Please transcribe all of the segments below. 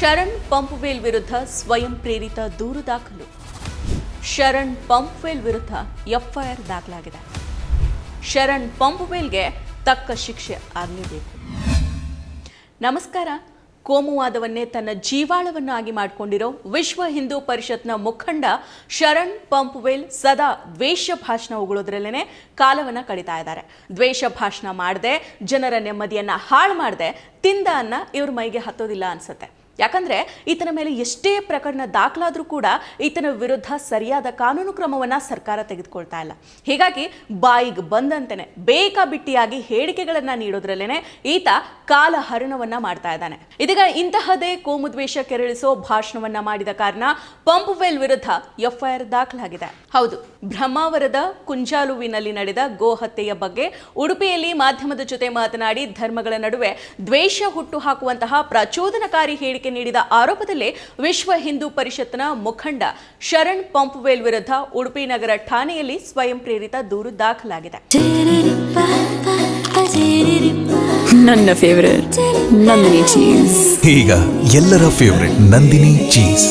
ಶರಣ್ ಪಂಪ್ವೇಲ್ ವಿರುದ್ಧ ಸ್ವಯಂ ಪ್ರೇರಿತ ದೂರು ದಾಖಲು. ಶರಣ್ ಪಂಪ್ವೇಲ್ ವಿರುದ್ಧ ಎಫ್ಐಆರ್ ದಾಖಲಾಗಿದೆ. ಶರಣ್ ಪಂಪ್ವೇಲ್ಗೆ ತಕ್ಕ ಶಿಕ್ಷೆ ಆಗಲೇಬೇಕು. ನಮಸ್ಕಾರ. ಕೋಮುವಾದವನ್ನೇ ತನ್ನ ಜೀವಾಳವನ್ನಾಗಿ ಮಾಡಿಕೊಂಡಿರೋ ವಿಶ್ವ ಹಿಂದೂ ಪರಿಷತ್ನ ಮುಖಂಡ ಶರಣ್ ಪಂಪ್ವೇಲ್ ಸದಾ ದ್ವೇಷ ಭಾಷಣ ಉಗುಳೋದ್ರಲ್ಲೇ ಕಾಲವನ್ನು ಕಳೀತಾ ಇದ್ದಾರೆ. ದ್ವೇಷ ಭಾಷಣ ಮಾಡದೆ, ಜನರ ನೆಮ್ಮದಿಯನ್ನು ಹಾಳು ಮಾಡದೆ, ತಿಂದ ಅನ್ನ ಇವ್ರ ಮೈಗೆ ಹತ್ತೋದಿಲ್ಲ ಅನ್ಸುತ್ತೆ. ಯಾಕಂದ್ರೆ ಈತನ ಮೇಲೆ ಎಷ್ಟೇ ಪ್ರಕರಣ ದಾಖಲಾದರೂ ಕೂಡ ಈತನ ವಿರುದ್ಧ ಸರಿಯಾದ ಕಾನೂನು ಕ್ರಮವನ್ನ ಸರ್ಕಾರ ತೆಗೆದುಕೊಳ್ತಾ ಇಲ್ಲ. ಹೀಗಾಗಿ ಬಾಯಿಗೆ ಬಂದಂತೆನೆ ಬೇಕಾಬಿಟ್ಟಿಯಾಗಿ ಹೇಳಿಕೆಗಳನ್ನ ನೀಡೋದ್ರಲ್ಲೇನೆ ಈತ ಕಾಲ ಹರಣವನ್ನ ಮಾಡ್ತಾ ಇದ್ದಾನೆ. ಇದೀಗ ಇಂತಹದೇ ಕೋಮುದ್ವೇಷ ಕೆರಳಿಸೋ ಭಾಷಣವನ್ನ ಮಾಡಿದ ಕಾರಣ ಪಂಪ್ವೆಲ್ ವಿರುದ್ಧ ಎಫ್ಐಆರ್ ದಾಖಲಾಗಿದೆ. ಹೌದು, ಬ್ರಹ್ಮಾವರದ ಕುಂಜಾಲುವಿನಲ್ಲಿ ನಡೆದ ಗೋ ಹತ್ಯೆಯ ಬಗ್ಗೆ ಉಡುಪಿಯಲ್ಲಿ ಮಾಧ್ಯಮದ ಜೊತೆ ಮಾತನಾಡಿ ಧರ್ಮಗಳ ನಡುವೆ ದ್ವೇಷ ಹುಟ್ಟು ಹಾಕುವಂತಹ ಪ್ರಚೋದನಕಾರಿ ಹೇಳಿಕೆ ನೀಡಿದ ಆರೋಪದಲ್ಲಿ ವಿಶ್ವ ಹಿಂದೂ ಪರಿಷತ್ನ ಮುಖಂಡ ಶರಣ್ ಪಂಪ್ವೇಲ್ ವಿರುದ್ಧ ಉಡುಪಿ ನಗರ ಠಾಣೆಯಲ್ಲಿ ಸ್ವಯಂ ಪ್ರೇರಿತ ದೂರು ದಾಖಲಾಗಿದೆ. ನನ್ನ ಫೇವರೇಟ್ ನಂದಿನಿ ಚೀಸ್ ಈಗ ಎಲ್ಲರ ಫೇವರೇಟ್ ನಂದಿನಿ ಚೀಸ್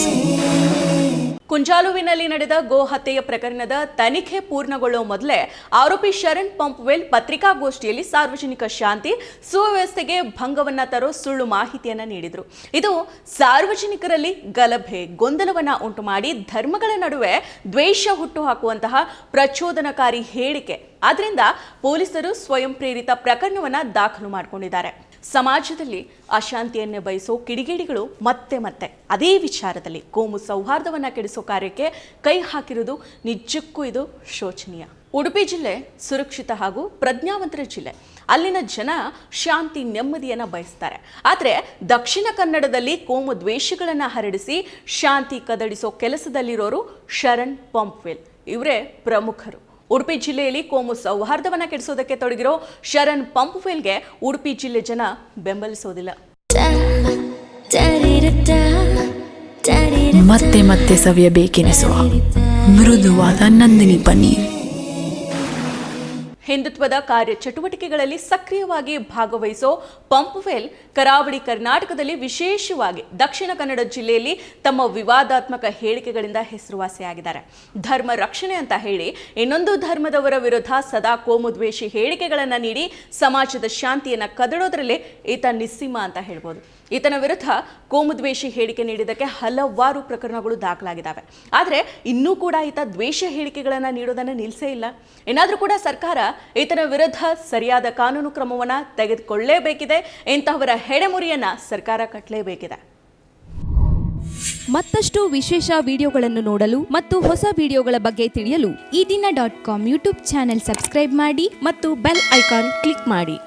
ಕುಂಜಾಲುವಿನಲ್ಲಿ ನಡೆದ ಗೋ ಹತ್ಯೆಯ ಪ್ರಕರಣದ ತನಿಖೆ ಪೂರ್ಣಗೊಳ್ಳುವ ಮೊದಲೇ ಆರೋಪಿ ಶರಣ್ ಪಂಪ್ವೆಲ್ ಪತ್ರಿಕಾಗೋಷ್ಠಿಯಲ್ಲಿ ಸಾರ್ವಜನಿಕ ಶಾಂತಿ, ಸುವ್ಯವಸ್ಥೆಗೆ ಭಂಗವನ್ನ ತರೋ ಸುಳ್ಳು ಮಾಹಿತಿಯನ್ನ ನೀಡಿದರು. ಇದು ಸಾರ್ವಜನಿಕರಲ್ಲಿ ಗಲಭೆ, ಗೊಂದಲವನ್ನ ಉಂಟು ಮಾಡಿ ಧರ್ಮಗಳ ನಡುವೆ ದ್ವೇಷ ಹುಟ್ಟು ಹಾಕುವಂತಹ ಪ್ರಚೋದನಕಾರಿ ಹೇಳಿಕೆ. ಆದ್ರಿಂದ ಪೊಲೀಸರು ಸ್ವಯಂ ಪ್ರೇರಿತ ಪ್ರಕರಣವನ್ನ ದಾಖಲು ಮಾಡಿಕೊಂಡಿದ್ದಾರೆ. ಸಮಾಜದಲ್ಲಿ ಅಶಾಂತಿಯನ್ನೇ ಬಯಸೋ ಕಿಡಿಗೇಡಿಗಳು ಮತ್ತೆ ಮತ್ತೆ ಅದೇ ವಿಚಾರದಲ್ಲಿ ಕೋಮು ಸೌಹಾರ್ದವನ್ನು ಕೆಡಿಸೋ ಕಾರ್ಯಕ್ಕೆ ಕೈ ಹಾಕಿರುವುದು ನಿಜಕ್ಕೂ ಇದು ಶೋಚನೀಯ. ಉಡುಪಿ ಜಿಲ್ಲೆ, ಸುರಕ್ಷಿತ ಹಾಗೂ ಪ್ರಜ್ಞಾವಂತರ ಜಿಲ್ಲೆ. ಅಲ್ಲಿನ ಜನ ಶಾಂತಿ ನೆಮ್ಮದಿಯನ್ನು ಬಯಸ್ತಾರೆ. ಆದರೆ ದಕ್ಷಿಣ ಕನ್ನಡದಲ್ಲಿ ಕೋಮು ದ್ವೇಷಗಳನ್ನು ಹರಡಿಸಿ ಶಾಂತಿ ಕದಡಿಸೋ ಕೆಲಸದಲ್ಲಿರೋರು ಶರಣ್ ಪಂಪ್ವೆಲ್. ಇವರೇ ಪ್ರಮುಖರು. ಉಡುಪಿ ಜಿಲ್ಲೆಯಲ್ಲಿ ಕೋಮು ಸೌಹಾರ್ದವನ್ನು ಕೆಡಿಸೋದಕ್ಕೆ ತೊಡಗಿರೋ ಶರಣ್ ಪಂಪ್ವೆಲ್ಗೆ ಉಡುಪಿ ಜಿಲ್ಲೆ ಜನ ಬೆಂಬಲಿಸೋದಿಲ್ಲ. ಮತ್ತೆ ಮತ್ತೆ ಸವಿಯಬೇಕೆನಿಸುವ ಮೃದುವಾದ ನಂದಿನಿ ಪನ್ನೀರ್. ಹಿಂದುತ್ವದ ಕಾರ್ಯ ಚಟುವಟಿಕೆಗಳಲ್ಲಿ ಸಕ್ರಿಯವಾಗಿ ಭಾಗವಹಿಸೋ ಪಂಪ್ವೆಲ್ ಕರಾವಳಿ ಕರ್ನಾಟಕದಲ್ಲಿ ವಿಶೇಷವಾಗಿ ದಕ್ಷಿಣ ಕನ್ನಡ ಜಿಲ್ಲೆಯಲ್ಲಿ ತಮ್ಮ ವಿವಾದಾತ್ಮಕ ಹೇಳಿಕೆಗಳಿಂದ ಹೆಸರುವಾಸಿಯಾಗಿದ್ದಾರೆ. ಧರ್ಮ ರಕ್ಷಣೆ ಅಂತ ಹೇಳಿ ಇನ್ನೊಂದು ಧರ್ಮದವರ ವಿರುದ್ಧ ಸದಾ ಕೋಮುದ್ವೇಷಿ ಹೇಳಿಕೆಗಳನ್ನು ನೀಡಿ ಸಮಾಜದ ಶಾಂತಿಯನ್ನು ಕದಡೋದ್ರಲ್ಲೇ ಈತ ನಿಸ್ಸೀಮ ಅಂತ ಹೇಳ್ಬೋದು. ಈತನ ವಿರುದ್ಧ ಕೋಮುದ್ವೇಷಿ ಹೇಳಿಕೆ ನೀಡಿದ್ದಕ್ಕೆ ಹಲವಾರು ಪ್ರಕರಣಗಳು ದಾಖಲಾಗಿದ್ದಾವೆ. ಆದರೆ ಇನ್ನೂ ಕೂಡ ಈತ ದ್ವೇಷ ಹೇಳಿಕೆಗಳನ್ನು ನೀಡೋದನ್ನು ನಿಲ್ಲಿಸೇ ಇಲ್ಲ. ಏನಾದರೂ ಕೂಡ ಸರ್ಕಾರ ಈತನ ವಿರುದ್ಧ ಸರಿಯಾದ ಕಾನೂನು ಕ್ರಮವನ್ನು ತೆಗೆದುಕೊಳ್ಳಲೇಬೇಕಿದೆ ಇಂತಹವರ ಹೆಡೆಮುರಿಯನ್ನ ಸರ್ಕಾರ ಕಟ್ಟಲೇಬೇಕಿದೆ. ಮತ್ತಷ್ಟು ವಿಶೇಷ ವಿಡಿಯೋಗಳನ್ನು ನೋಡಲು ಮತ್ತು ಹೊಸ ವಿಡಿಯೋಗಳ ಬಗ್ಗೆ ತಿಳಿಯಲು Ee Dina dot com YouTube channel subscribe ಮಾಡಿ ಮತ್ತು ಬೆಲ್ ಐಕಾನ್ ಕ್ಲಿಕ್ ಮಾಡಿ.